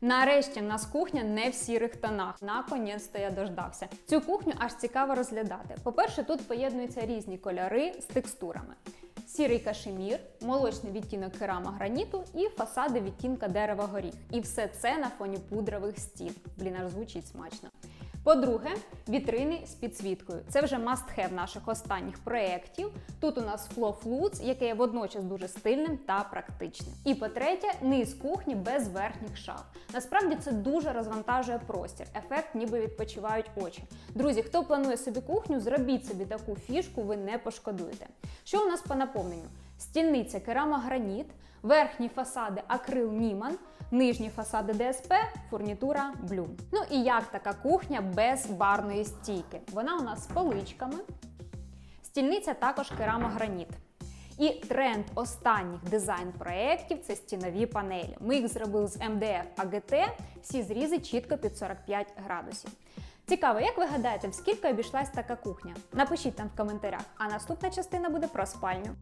Нарешті в нас кухня не в сірих тонах. Наконець-то я дождався. Цю кухню аж цікаво розглядати. По-перше, тут поєднуються різні кольори з текстурами. Сірий кашемір, молочний відтінок керама граніту і фасади відтінка дерева горіх. І все це на фоні пудрових стін. Блін, аж звучить смачно. По-друге, вітрини з підсвіткою. Це вже must-have наших останніх проєктів. Тут у нас Flow Flutes, яке є водночас дуже стильним та практичним. І по-третє, низ кухні без верхніх шаф. Насправді це дуже розвантажує простір. Ефект, ніби відпочивають очі. Друзі, хто планує собі кухню, зробіть собі таку фішку, ви не пошкодуєте. Що у нас по наповненню? Стільниця керамограніт, верхні фасади акрил Німан, нижні фасади ДСП, фурнітура Блюм. Ну і як така кухня без барної стійки? Вона у нас з поличками. Стільниця також керамограніт. І тренд останніх дизайн-проєктів це стінові панелі. Ми їх зробили з МДФ АГТ, всі зрізи чітко під 45 градусів. Цікаво, як ви гадаєте, в скільки обійшлась така кухня? Напишіть там в коментарях, а наступна частина буде про спальню.